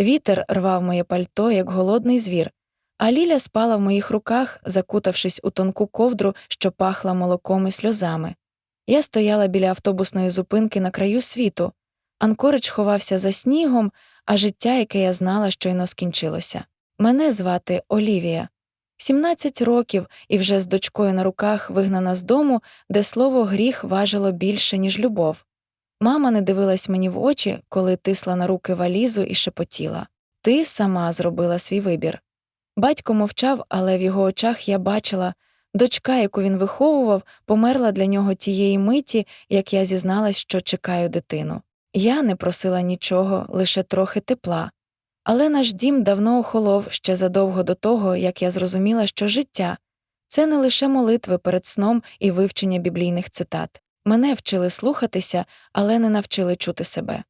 Вітер рвав моє пальто, як голодний звір, а Ліля спала в моїх руках, закутавшись у тонку ковдру, що пахла молоком і сльозами. Я стояла біля автобусної зупинки на краю світу. Анкорич ховався за снігом, а життя, яке я знала, щойно скінчилося. Мене звати Олівія. 17 років і вже з дочкою на руках вигнана з дому, де слово гріх важило більше, ніж любов. Мама не дивилась мені в очі, коли тисла на руки валізу і шепотіла Ти сама зробила свій вибір. Батько мовчав, але в його очах я бачила дочка, яку він виховував, померла для нього тієї миті, як я зізналась, що чекаю дитину. Я не просила нічого, лише трохи тепла. Але наш дім давно охолов ще задовго до того, як я зрозуміла, що життя це не лише молитви перед сном і вивчення біблійних цитат. Мене вчили слухатися, але не навчили чути себе.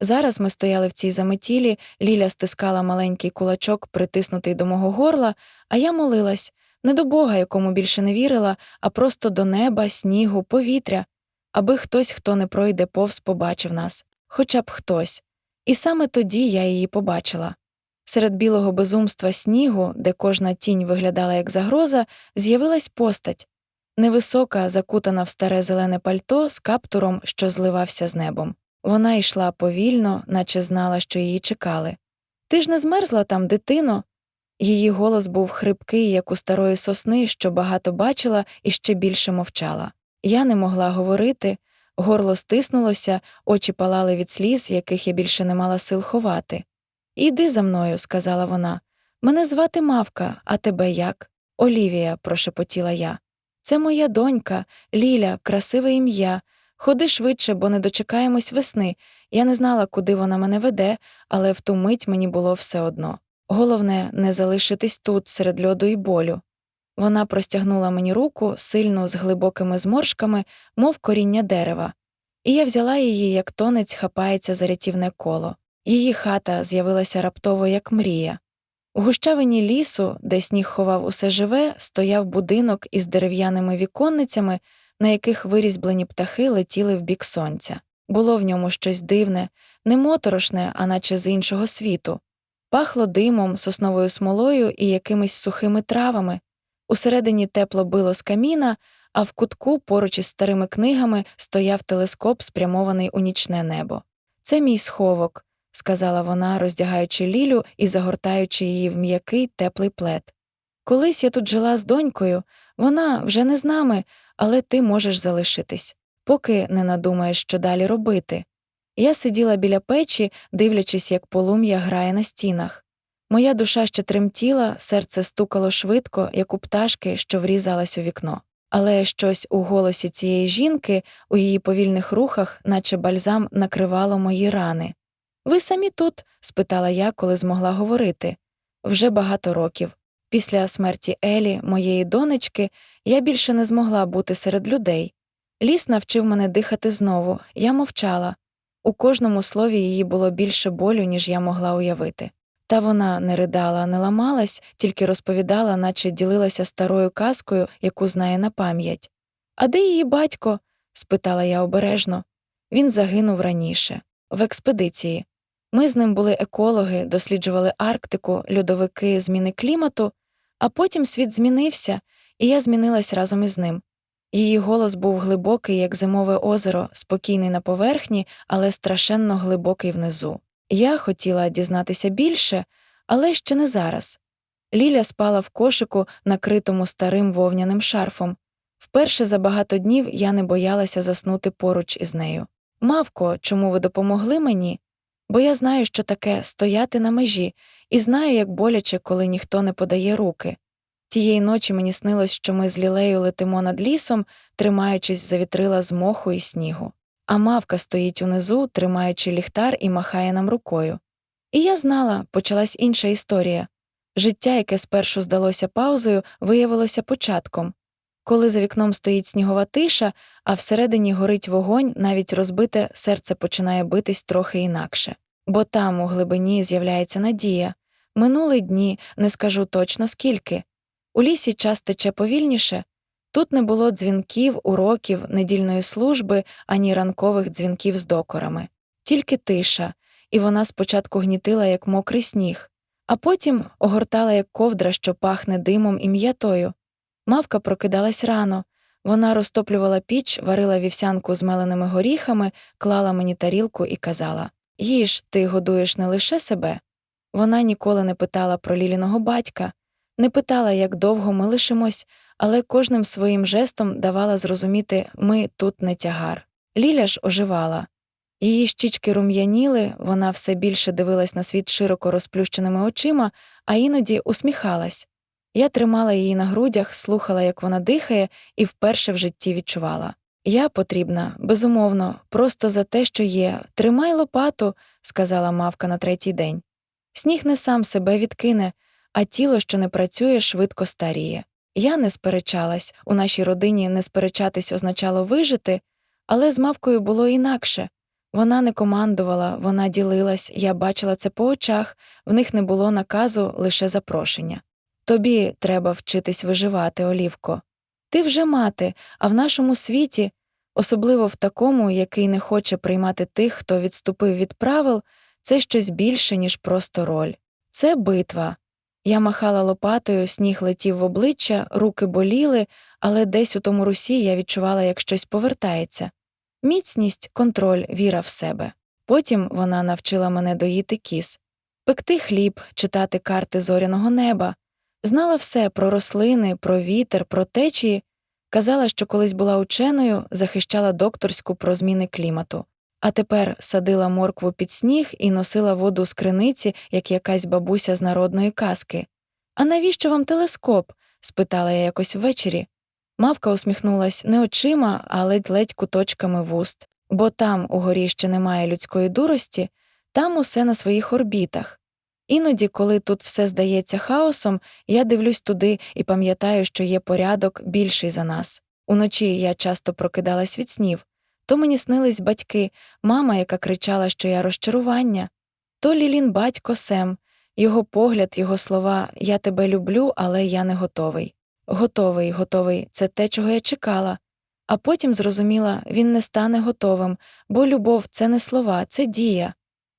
Зараз ми стояли в цій заметілі, Ліля стискала маленький кулачок, притиснутий до мого горла, а я молилась не до Бога, якому більше не вірила, а просто до неба, снігу, повітря, аби хтось, хто не пройде повз, побачив нас, хоча б хтось. І саме тоді я її побачила. Серед білого безумства снігу, де кожна тінь виглядала як загроза, з'явилась постать невисока, закутана в старе зелене пальто з каптуром, що зливався з небом. Вона йшла повільно, наче знала, що її чекали. Ти ж не змерзла там, дитино? Її голос був хрипкий, як у старої сосни, що багато бачила і ще більше мовчала. Я не могла говорити, горло стиснулося, очі палали від сліз, яких я більше не мала сил ховати. Іди за мною, сказала вона. Мене звати Мавка, а тебе як? Олівія, прошепотіла я. Це моя донька, Ліля, красиве ім'я. Ходи швидше, бо не дочекаємось весни. Я не знала, куди вона мене веде, але в ту мить мені було все одно. Головне, не залишитись тут, серед льоду і болю. Вона простягнула мені руку, сильну, з глибокими зморшками, мов коріння дерева, і я взяла її, як тонець хапається за рятівне коло. Її хата з'явилася раптово, як мрія. У гущавині лісу, де сніг ховав усе живе, стояв будинок із дерев'яними віконницями, на яких вирізблені птахи летіли в бік сонця. Було в ньому щось дивне, не моторошне, а наче з іншого світу. Пахло димом, сосновою смолою і якимись сухими травами. Усередині тепло било з каміна, а в кутку, поруч із старими книгами, стояв телескоп, спрямований у нічне небо. Це мій сховок, сказала вона, роздягаючи Лілю і загортаючи її в м'який теплий плед. Колись я тут жила з донькою, вона вже не з нами, але ти можеш залишитись, поки не надумаєш, що далі робити. Я сиділа біля печі, дивлячись, як полум'я грає на стінах. Моя душа ще тремтіла, серце стукало швидко, як у пташки, що врізалась у вікно. Але щось у голосі цієї жінки, у її повільних рухах, наче бальзам, накривало мої рани. Ви самі тут? спитала я, коли змогла говорити. Вже багато років. Після смерті Елі, моєї донечки, я більше не змогла бути серед людей. Ліс навчив мене дихати знову, я мовчала. У кожному слові її було більше болю, ніж я могла уявити. Та вона не ридала, не ламалась, тільки розповідала, наче ділилася старою казкою, яку знає на пам'ять. А де її батько? спитала я обережно. Він загинув раніше, в експедиції. Ми з ним були екологи, досліджували Арктику, льодовики, зміни клімату, а потім світ змінився, і я змінилась разом із ним. Її голос був глибокий, як зимове озеро, спокійний на поверхні, але страшенно глибокий внизу. Я хотіла дізнатися більше, але ще не зараз. Ліля спала в кошику, накритому старим вовняним шарфом. Вперше за багато днів я не боялася заснути поруч із нею. Мавко, чому ви допомогли мені? Бо я знаю, що таке стояти на межі, і знаю, як боляче, коли ніхто не подає руки. Тієї ночі мені снилось, що ми з лілею летимо над лісом, тримаючись за вітрила з моху і снігу, а мавка стоїть унизу, тримаючи ліхтар і махає нам рукою. І я знала, почалась інша історія. Життя, яке спершу здалося паузою, виявилося початком. Коли за вікном стоїть снігова тиша, а всередині горить вогонь, навіть розбите серце починає битись трохи інакше. Бо там, у глибині, з'являється надія. Минули дні, не скажу точно скільки. У лісі час тече повільніше. Тут не було дзвінків, уроків, недільної служби, ані ранкових дзвінків з докорами, тільки тиша, і вона спочатку гнітила, як мокрий сніг, а потім огортала, як ковдра, що пахне димом і м'ятою. Мавка прокидалась рано. Вона розтоплювала піч, варила вівсянку з меленими горіхами, клала мені тарілку і казала Їж, ти годуєш не лише себе. Вона ніколи не питала про Ліліного батька, не питала, як довго ми лишимось, але кожним своїм жестом давала зрозуміти ми тут не тягар. Ліля ж оживала. Її щічки рум'яніли, вона все більше дивилась на світ широко розплющеними очима, а іноді усміхалась. Я тримала її на грудях, слухала, як вона дихає, і вперше в житті відчувала. Я потрібна, безумовно, просто за те, що є. Тримай лопату, сказала мавка на третій день. Сніг не сам себе відкине, а тіло, що не працює, швидко старіє. Я не сперечалась, у нашій родині не сперечатись означало вижити, але з мавкою було інакше. Вона не командувала, вона ділилась, я бачила це по очах, в них не було наказу, лише запрошення. Тобі треба вчитись виживати, Олівко. Ти вже мати, а в нашому світі, особливо в такому, який не хоче приймати тих, хто відступив від правил, це щось більше, ніж просто роль. Це битва. Я махала лопатою, сніг летів в обличчя, руки боліли, але десь у тому русі я відчувала, як щось повертається. Міцність, контроль, віра в себе. Потім вона навчила мене доїти кіс, пекти хліб, читати карти зоряного неба, знала все про рослини, про вітер, про течії, казала, що колись була ученою, захищала докторську про зміни клімату, а тепер садила моркву під сніг і носила воду з криниці, як якась бабуся з народної казки. А навіщо вам телескоп? спитала я якось ввечері. Мавка усміхнулась не очима, а ледь-ледь куточками вуст, бо там, угорі ще немає людської дурості, там усе на своїх орбітах. Іноді, коли тут все здається хаосом, я дивлюсь туди і пам'ятаю, що є порядок більший за нас. Уночі я часто прокидалась від снів. То мені снились батьки, мама, яка кричала, що я розчарування, то Лілін батько Сем, його погляд, його слова Я тебе люблю, але я не готовий. Готовий, готовий це те, чого я чекала. А потім зрозуміла, він не стане готовим, бо любов це не слова, це дія.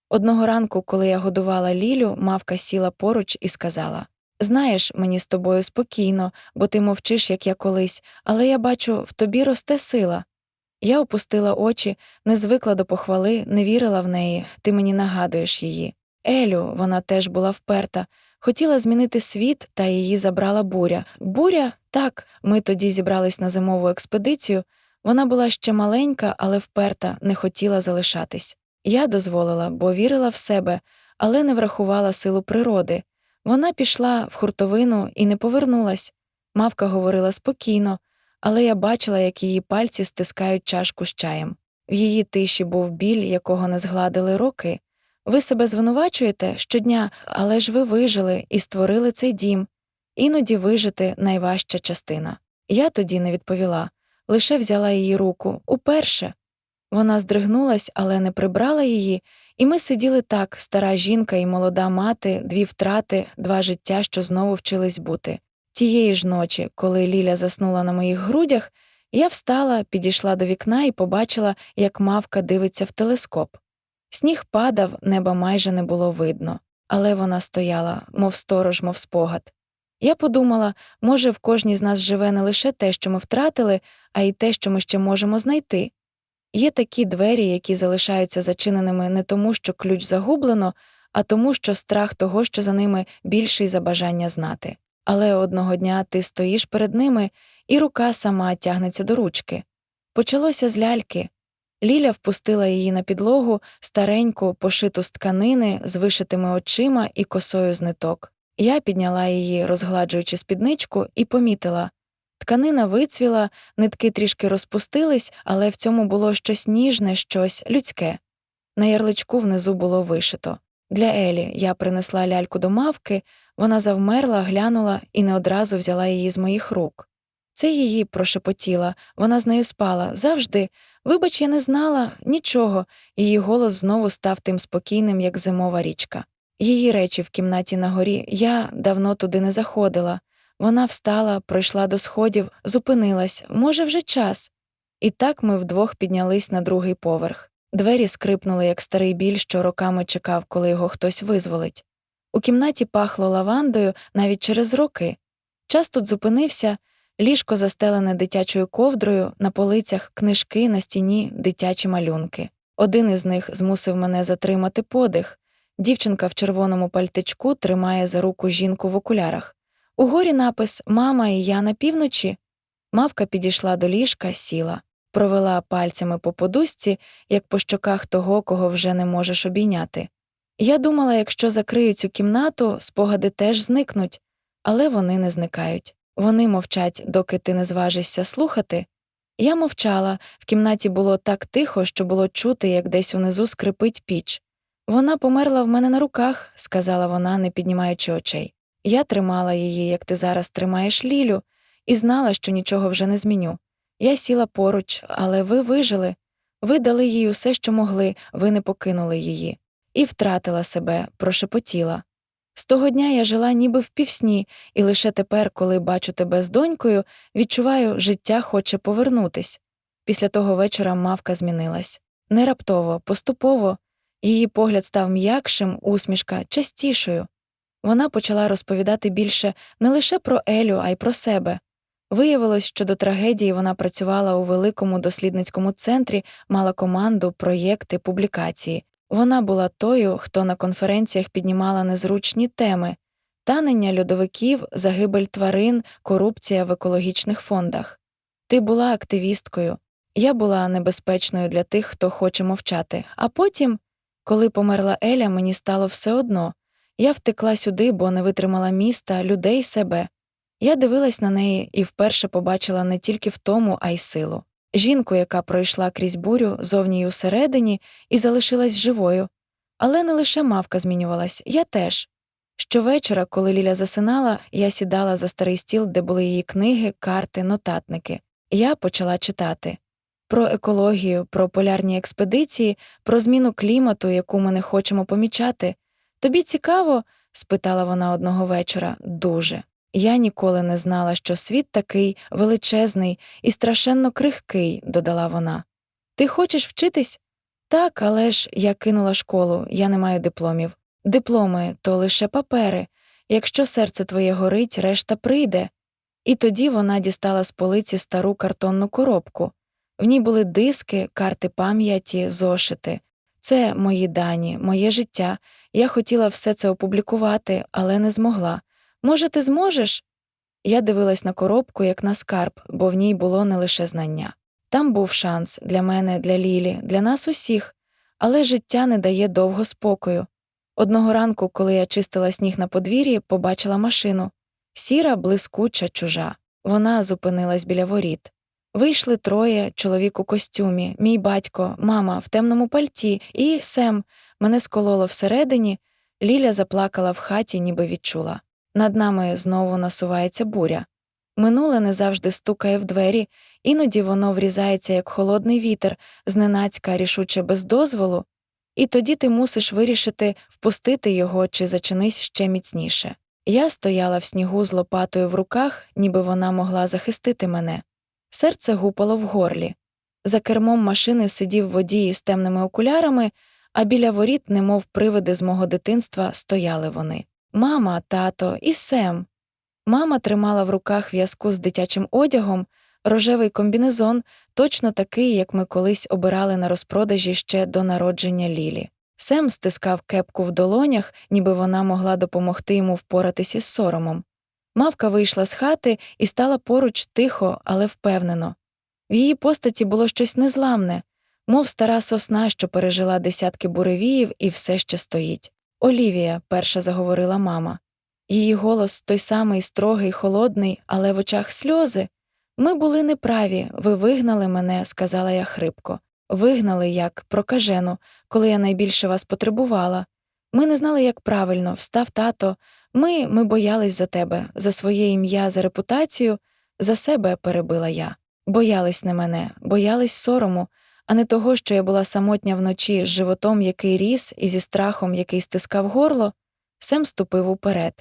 Одного ранку, коли я годувала Лілю, мавка сіла поруч і сказала Знаєш, мені з тобою спокійно, бо ти мовчиш, як я колись, але я бачу, в тобі росте сила. Я опустила очі, не звикла до похвали, не вірила в неї, ти мені нагадуєш її. Елю, вона теж була вперта, хотіла змінити світ, та її забрала буря. Буря, так, ми тоді зібрались на зимову експедицію. Вона була ще маленька, але вперта, не хотіла залишатись. Я дозволила, бо вірила в себе, але не врахувала силу природи. Вона пішла в хуртовину і не повернулась. Мавка говорила спокійно, але я бачила, як її пальці стискають чашку з чаєм. В її тиші був біль, якого не згладили роки. Ви себе звинувачуєте щодня, але ж ви вижили і створили цей дім. Іноді вижити найважча частина. Я тоді не відповіла, лише взяла її руку уперше. Вона здригнулась, але не прибрала її, і ми сиділи так, стара жінка і молода мати, дві втрати, два життя, що знову вчились бути. Тієї ж ночі, коли Ліля заснула на моїх грудях, я встала, підійшла до вікна і побачила, як мавка дивиться в телескоп. Сніг падав, неба майже не було видно, але вона стояла, мов сторож, мов спогад. Я подумала, може, в кожній з нас живе не лише те, що ми втратили, а й те, що ми ще можемо знайти. Є такі двері, які залишаються зачиненими не тому, що ключ загублено, а тому, що страх того, що за ними більший за бажання знати. Але одного дня ти стоїш перед ними, і рука сама тягнеться до ручки. Почалося з ляльки. Ліля впустила її на підлогу, стареньку, пошиту з тканини, з вишитими очима і косою з ниток. Я підняла її, розгладжуючи спідничку, і помітила тканина вицвіла, нитки трішки розпустились, але в цьому було щось ніжне, щось людське. На ярличку внизу було вишито. Для Елі я принесла ляльку до мавки, вона завмерла, глянула і не одразу взяла її з моїх рук. Це її прошепотіла, вона з нею спала завжди. Вибач, я не знала нічого, її голос знову став тим спокійним, як зимова річка. Її речі в кімнаті на горі я давно туди не заходила. Вона встала, пройшла до сходів, зупинилась, може, вже час. І так ми вдвох піднялись на другий поверх. Двері скрипнули, як старий біль, що роками чекав, коли його хтось визволить. У кімнаті пахло лавандою навіть через роки. Час тут зупинився, ліжко застелене дитячою ковдрою, на полицях книжки, на стіні дитячі малюнки. Один із них змусив мене затримати подих. Дівчинка в червоному пальтичку тримає за руку жінку в окулярах. Угорі напис Мама і я на півночі. Мавка підійшла до ліжка, сіла, провела пальцями по подушці, як по щоках того, кого вже не можеш обійняти. Я думала, якщо закрию цю кімнату, спогади теж зникнуть, але вони не зникають. Вони мовчать, доки ти не зважишся слухати. Я мовчала, в кімнаті було так тихо, що було чути, як десь унизу скрипить піч. Вона померла в мене на руках, сказала вона, не піднімаючи очей. Я тримала її, як ти зараз тримаєш Лілю, і знала, що нічого вже не зміню. Я сіла поруч, але ви вижили. Ви дали їй усе, що могли, ви не покинули її. І втратила себе, прошепотіла. З того дня я жила ніби в півсні, і лише тепер, коли бачу тебе з донькою, відчуваю, життя хоче повернутись. Після того вечора мавка змінилась. Не раптово, поступово, її погляд став м'якшим, усмішка частішою. Вона почала розповідати більше не лише про Елю, а й про себе. Виявилось, що до трагедії вона працювала у великому дослідницькому центрі, мала команду, проєкти, публікації. Вона була тою, хто на конференціях піднімала незручні теми танення льодовиків, загибель тварин, корупція в екологічних фондах. Ти була активісткою, я була небезпечною для тих, хто хоче мовчати. А потім, коли померла Еля, мені стало все одно. Я втекла сюди, бо не витримала міста, людей себе. Я дивилась на неї і вперше побачила не тільки втому, а й силу. Жінку, яка пройшла крізь бурю зовні й усередині і залишилась живою. Але не лише мавка змінювалась, я теж. Щовечора, коли Ліля засинала, я сідала за старий стіл, де були її книги, карти, нотатники. Я почала читати про екологію, про полярні експедиції, про зміну клімату, яку ми не хочемо помічати. Тобі цікаво? спитала вона одного вечора, дуже. Я ніколи не знала, що світ такий величезний і страшенно крихкий, додала вона. Ти хочеш вчитись? Так, але ж я кинула школу, я не маю дипломів. Дипломи то лише папери. Якщо серце твоє горить, решта прийде. І тоді вона дістала з полиці стару картонну коробку. В ній були диски, карти пам'яті, зошити. Це мої дані, моє життя. Я хотіла все це опублікувати, але не змогла. Може, ти зможеш? Я дивилась на коробку, як на скарб, бо в ній було не лише знання. Там був шанс для мене, для Лілі, для нас усіх, але життя не дає довго спокою. Одного ранку, коли я чистила сніг на подвір'ї, побачила машину сіра, блискуча, чужа. Вона зупинилась біля воріт. Вийшли троє, чоловік у костюмі, мій батько, мама в темному пальті і Сем. Мене скололо всередині. Ліля заплакала в хаті, ніби відчула. Над нами знову насувається буря. Минуле не завжди стукає в двері, іноді воно врізається, як холодний вітер, зненацька рішуче без дозволу, і тоді ти мусиш вирішити, впустити його чи зачинись ще міцніше. Я стояла в снігу з лопатою в руках, ніби вона могла захистити мене. Серце гупало в горлі. За кермом машини сидів водій із темними окулярами, а біля воріт, немов привиди з мого дитинства, стояли вони. Мама, тато і Сем. Мама тримала в руках в'язку з дитячим одягом, рожевий комбінезон, точно такий, як ми колись обирали на розпродажі ще до народження Лілі. Сем стискав кепку в долонях, ніби вона могла допомогти йому впоратись із соромом. Мавка вийшла з хати і стала поруч тихо, але впевнено. В її постаті було щось незламне, мов стара сосна, що пережила десятки буревіїв і все ще стоїть. Олівія, перша заговорила мама. Її голос той самий строгий, холодний, але в очах сльози. Ми були неправі, ви вигнали мене, сказала я хрипко. Вигнали як прокажену, коли я найбільше вас потребувала. Ми не знали, як правильно, встав тато. Ми ми боялись за тебе, за своє ім'я, за репутацію, за себе перебила я. Боялись не мене, боялись сорому, а не того, що я була самотня вночі з животом, який ріс, і зі страхом, який стискав горло, Сем ступив уперед.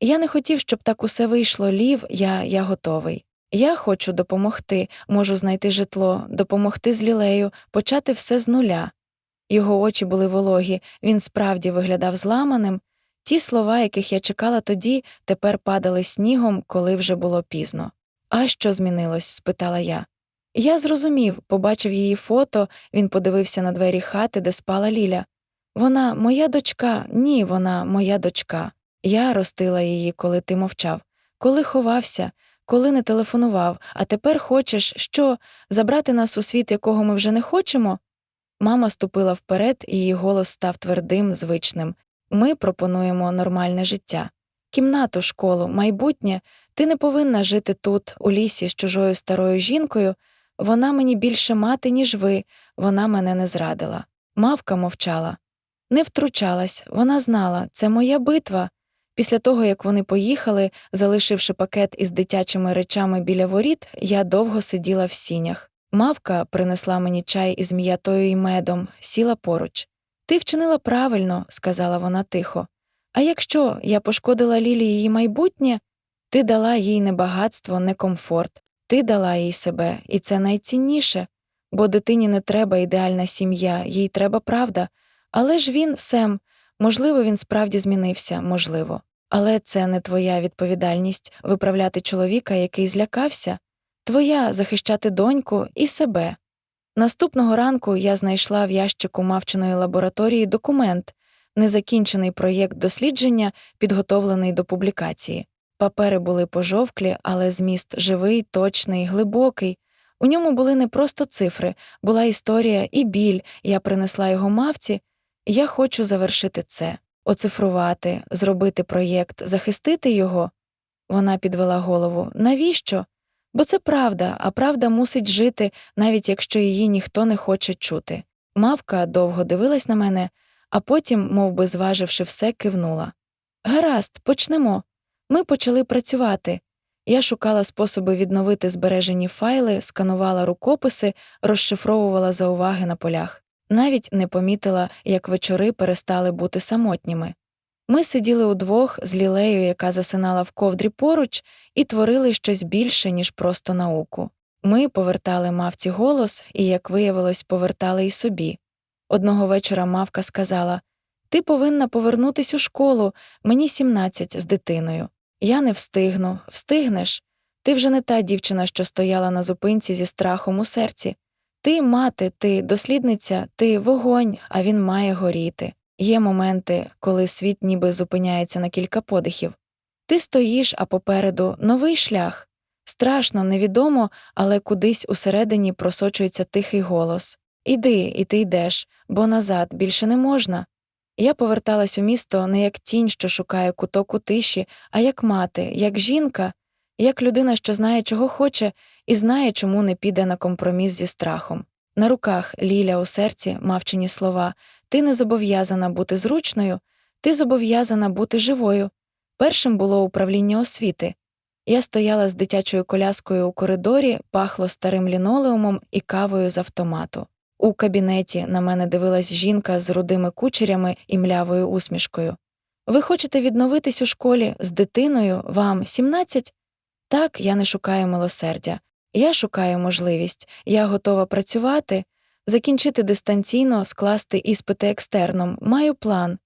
Я не хотів, щоб так усе вийшло лів, я, я готовий. Я хочу допомогти, можу знайти житло, допомогти з лілею, почати все з нуля. Його очі були вологі, він справді виглядав зламаним. Ті слова, яких я чекала тоді, тепер падали снігом, коли вже було пізно. А що змінилось? спитала я. Я зрозумів, побачив її фото, він подивився на двері хати, де спала Ліля. Вона моя дочка, ні, вона моя дочка. Я ростила її, коли ти мовчав, коли ховався, коли не телефонував, а тепер хочеш що, забрати нас у світ, якого ми вже не хочемо? Мама ступила вперед, і її голос став твердим, звичним. Ми пропонуємо нормальне життя. Кімнату, школу, майбутнє, ти не повинна жити тут, у лісі з чужою старою жінкою. Вона мені більше мати, ніж ви, вона мене не зрадила. Мавка мовчала. Не втручалась, вона знала, це моя битва. Після того, як вони поїхали, залишивши пакет із дитячими речами біля воріт, я довго сиділа в сінях. Мавка принесла мені чай із м'ятою і медом, сіла поруч. Ти вчинила правильно, сказала вона тихо. А якщо я пошкодила Лілі її майбутнє, ти дала їй не багатство, не комфорт, ти дала їй себе, і це найцінніше, бо дитині не треба ідеальна сім'я, їй треба правда. Але ж він, Сем, можливо, він справді змінився, можливо. Але це не твоя відповідальність виправляти чоловіка, який злякався, твоя захищати доньку і себе. Наступного ранку я знайшла в ящику мавчиної лабораторії документ, незакінчений проєкт дослідження, підготовлений до публікації. Папери були пожовклі, але зміст живий, точний, глибокий. У ньому були не просто цифри, була історія і біль, я принесла його мавці. Я хочу завершити це, оцифрувати, зробити проєкт, захистити його. Вона підвела голову. Навіщо? Бо це правда, а правда мусить жити, навіть якщо її ніхто не хоче чути. Мавка довго дивилась на мене, а потім, мов би зваживши все, кивнула. Гаразд, почнемо. Ми почали працювати. Я шукала способи відновити збережені файли, сканувала рукописи, розшифровувала зауваги на полях. Навіть не помітила, як вечори перестали бути самотніми. Ми сиділи удвох з лілею, яка засинала в ковдрі поруч, і творили щось більше, ніж просто науку. Ми повертали мавці голос і, як виявилось, повертали й собі. Одного вечора мавка сказала Ти повинна повернутись у школу, мені 17 з дитиною. Я не встигну, встигнеш. Ти вже не та дівчина, що стояла на зупинці зі страхом у серці. Ти мати, ти дослідниця, ти вогонь, а він має горіти. Є моменти, коли світ ніби зупиняється на кілька подихів. Ти стоїш, а попереду новий шлях. Страшно, невідомо, але кудись усередині просочується тихий голос Іди, і ти йдеш, бо назад більше не можна. Я поверталась у місто не як тінь, що шукає куток у тиші, а як мати, як жінка, як людина, що знає, чого хоче, і знає, чому не піде на компроміс зі страхом. На руках Ліля у серці мавчині слова Ти не зобов'язана бути зручною, ти зобов'язана бути живою. Першим було управління освіти. Я стояла з дитячою коляскою у коридорі, пахло старим лінолеумом і кавою з автомату. У кабінеті на мене дивилась жінка з рудими кучерями і млявою усмішкою. Ви хочете відновитись у школі з дитиною, вам 17? Так, я не шукаю милосердя. Я шукаю можливість, я готова працювати, закінчити дистанційно, скласти іспити екстерном, маю план.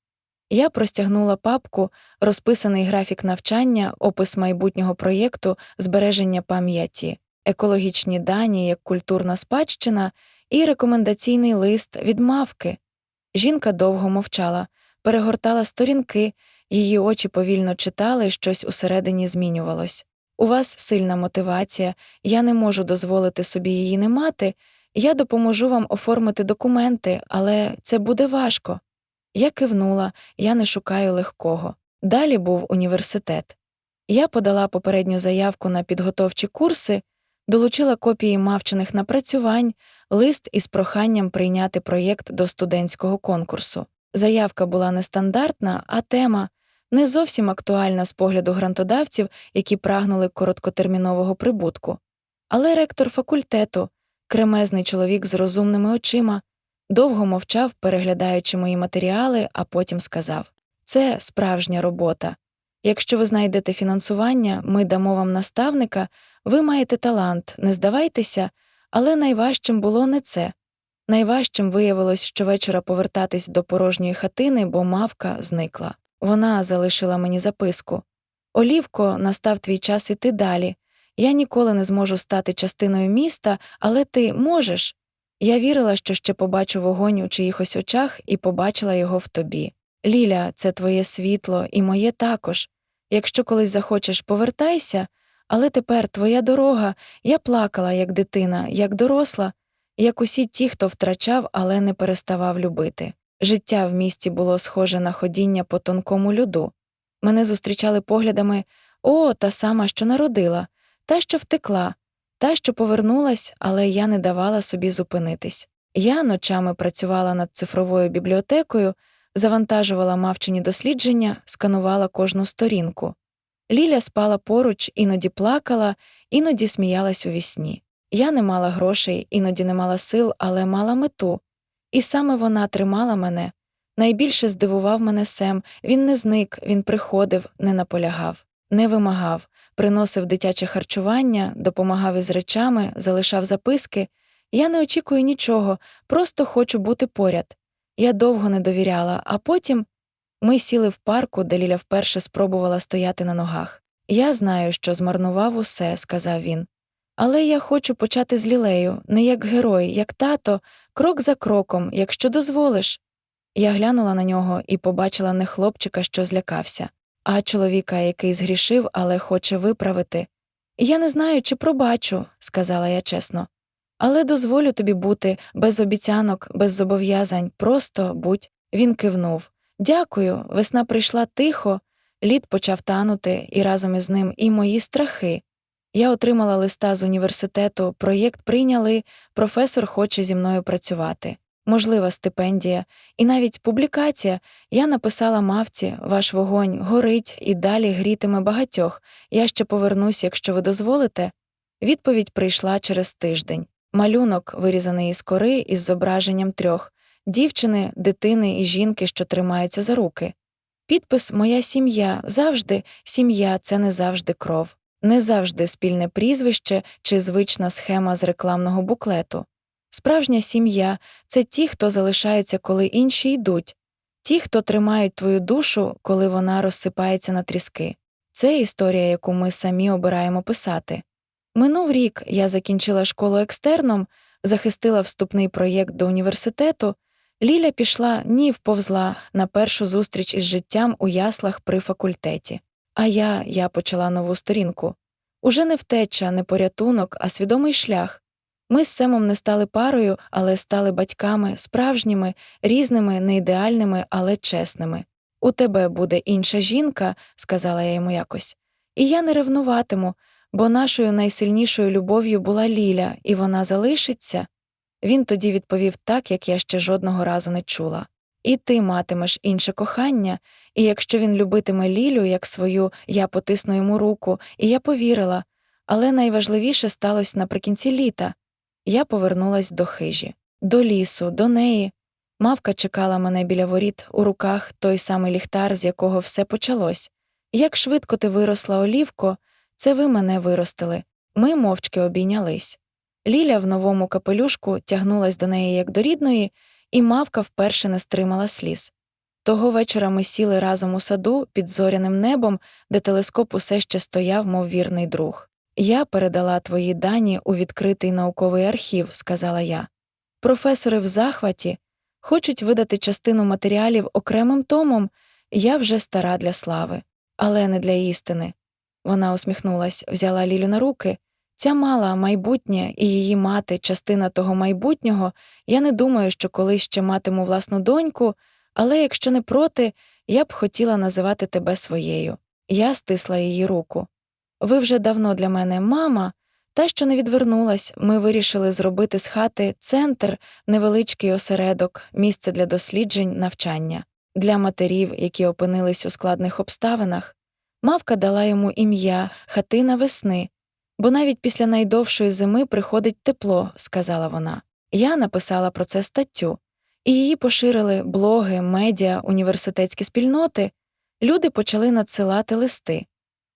Я простягнула папку, розписаний графік навчання, опис майбутнього проєкту, збереження пам'яті, екологічні дані як культурна спадщина і рекомендаційний лист від мавки. Жінка довго мовчала, перегортала сторінки, її очі повільно читали, щось усередині змінювалось. У вас сильна мотивація, я не можу дозволити собі її не мати, я допоможу вам оформити документи, але це буде важко. Я кивнула, я не шукаю легкого. Далі був університет. Я подала попередню заявку на підготовчі курси, долучила копії мавчених напрацювань, лист із проханням прийняти проєкт до студентського конкурсу. Заявка була нестандартна, а тема не зовсім актуальна з погляду грантодавців, які прагнули короткотермінового прибутку. Але ректор факультету, кремезний чоловік з розумними очима, довго мовчав, переглядаючи мої матеріали, а потім сказав це справжня робота. Якщо ви знайдете фінансування, ми дамо вам наставника, ви маєте талант, не здавайтеся, але найважчим було не це. Найважчим виявилось щовечора повертатись до порожньої хатини, бо мавка зникла. Вона залишила мені записку Олівко, настав твій час іти далі. Я ніколи не зможу стати частиною міста, але ти можеш. Я вірила, що ще побачу вогонь у чиїхось очах і побачила його в тобі. Ліля, це твоє світло і моє також. Якщо колись захочеш, повертайся, але тепер твоя дорога. Я плакала, як дитина, як доросла, як усі ті, хто втрачав, але не переставав любити. Життя в місті було схоже на ходіння по тонкому льоду. Мене зустрічали поглядами о, та сама, що народила, та, що втекла, та, що повернулась, але я не давала собі зупинитись. Я ночами працювала над цифровою бібліотекою, завантажувала мавчині дослідження, сканувала кожну сторінку. Ліля спала поруч, іноді плакала, іноді сміялась у вісні. Я не мала грошей, іноді не мала сил, але мала мету. І саме вона тримала мене. Найбільше здивував мене Сем, він не зник, він приходив, не наполягав, не вимагав, приносив дитяче харчування, допомагав із речами, залишав записки. Я не очікую нічого, просто хочу бути поряд. Я довго не довіряла, а потім ми сіли в парку, де Ліля вперше спробувала стояти на ногах. Я знаю, що змарнував усе, сказав він. Але я хочу почати з лілею, не як герой, як тато, крок за кроком, якщо дозволиш. Я глянула на нього і побачила не хлопчика, що злякався, а чоловіка, який згрішив, але хоче виправити. Я не знаю, чи пробачу, сказала я чесно, але дозволю тобі бути без обіцянок, без зобов'язань, просто будь. Він кивнув. Дякую, весна прийшла тихо, лід почав танути, і разом із ним і мої страхи. Я отримала листа з університету, проєкт прийняли, професор хоче зі мною працювати. Можлива стипендія, і навіть публікація. Я написала мавці, ваш вогонь горить і далі грітиме багатьох. Я ще повернусь, якщо ви дозволите. Відповідь прийшла через тиждень. Малюнок, вирізаний із кори, із зображенням трьох дівчини, дитини і жінки, що тримаються за руки. Підпис Моя сім'я завжди сім'я це не завжди кров, не завжди спільне прізвище чи звична схема з рекламного буклету. Справжня сім'я це ті, хто залишаються, коли інші йдуть, ті, хто тримають твою душу, коли вона розсипається на тріски. Це історія, яку ми самі обираємо писати. Минув рік я закінчила школу екстерном, захистила вступний проєкт до університету. Ліля пішла ні вповзла на першу зустріч із життям у яслах при факультеті. А я, я почала нову сторінку. Уже не втеча, не порятунок, а свідомий шлях. Ми з Семом не стали парою, але стали батьками, справжніми, різними, не ідеальними, але чесними. У тебе буде інша жінка, сказала я йому якось, і я не ревнуватиму, бо нашою найсильнішою любов'ю була Ліля, і вона залишиться. Він тоді відповів так, як я ще жодного разу не чула. І ти матимеш інше кохання, і якщо він любитиме Лілю як свою, я потисну йому руку, і я повірила. Але найважливіше сталося наприкінці літа. Я повернулась до хижі, до лісу, до неї. Мавка чекала мене біля воріт, у руках той самий ліхтар, з якого все почалось. Як швидко ти виросла, Олівко, це ви мене виростили. Ми мовчки обійнялись. Ліля в новому капелюшку тягнулась до неї як до рідної, і мавка вперше не стримала сліз. Того вечора ми сіли разом у саду під зоряним небом, де телескоп усе ще стояв, мов вірний друг. Я передала твої дані у відкритий науковий архів, сказала я. Професори в захваті хочуть видати частину матеріалів окремим томом, я вже стара для слави, але не для істини. Вона усміхнулась, взяла Лілю на руки. Ця мала майбутнє і її мати, частина того майбутнього, я не думаю, що колись ще матиму власну доньку, але якщо не проти, я б хотіла називати тебе своєю. Я стисла її руку. Ви вже давно для мене мама, та, що не відвернулась, ми вирішили зробити з хати центр, невеличкий осередок, місце для досліджень, навчання, для матерів, які опинились у складних обставинах. Мавка дала йому ім'я, хатина весни, бо навіть після найдовшої зими приходить тепло, сказала вона. Я написала про це статтю, і її поширили блоги, медіа, університетські спільноти. Люди почали надсилати листи.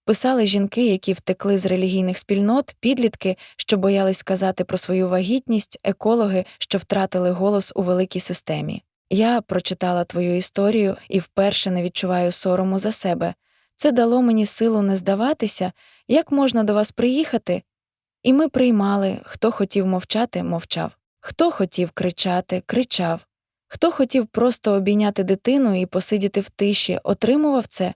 Писали жінки, які втекли з релігійних спільнот, підлітки, що боялись сказати про свою вагітність, екологи, що втратили голос у великій системі. Я прочитала твою історію і вперше не відчуваю сорому за себе. Це дало мені силу не здаватися, як можна до вас приїхати. І ми приймали, хто хотів мовчати, мовчав, хто хотів кричати, кричав, хто хотів просто обійняти дитину і посидіти в тиші, отримував це.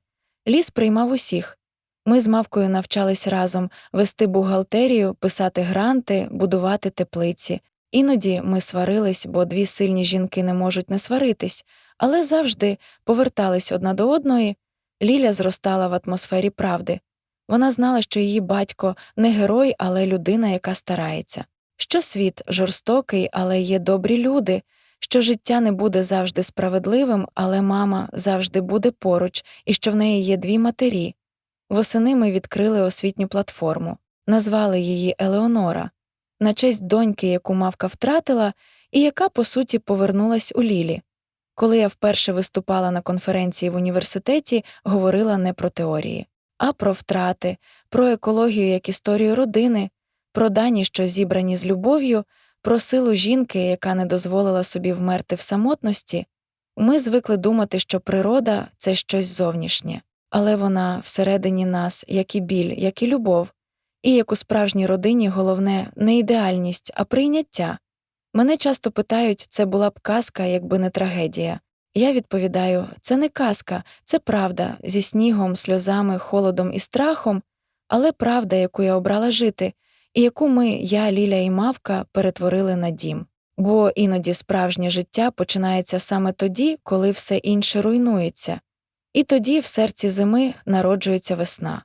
Ліс приймав усіх. Ми з мавкою навчались разом вести бухгалтерію, писати гранти, будувати теплиці. Іноді ми сварились, бо дві сильні жінки не можуть не сваритись, але завжди повертались одна до одної. Ліля зростала в атмосфері правди. Вона знала, що її батько не герой, але людина, яка старається, що світ жорстокий, але є добрі люди, що життя не буде завжди справедливим, але мама завжди буде поруч, і що в неї є дві матері. Восени ми відкрили освітню платформу, назвали її Елеонора, на честь доньки, яку мавка втратила, і яка, по суті, повернулась у Лілі. Коли я вперше виступала на конференції в університеті, говорила не про теорії, а про втрати, про екологію як історію родини, про дані, що зібрані з любов'ю, про силу жінки, яка не дозволила собі вмерти в самотності. Ми звикли думати, що природа це щось зовнішнє, але вона всередині нас, як і біль, як і любов, і як у справжній родині головне не ідеальність, а прийняття. Мене часто питають, це була б казка, якби не трагедія. Я відповідаю, це не казка, це правда, зі снігом, сльозами, холодом і страхом, але правда, яку я обрала жити, і яку ми, я, Ліля і Мавка, перетворили на дім. Бо іноді справжнє життя починається саме тоді, коли все інше руйнується, і тоді в серці зими народжується весна.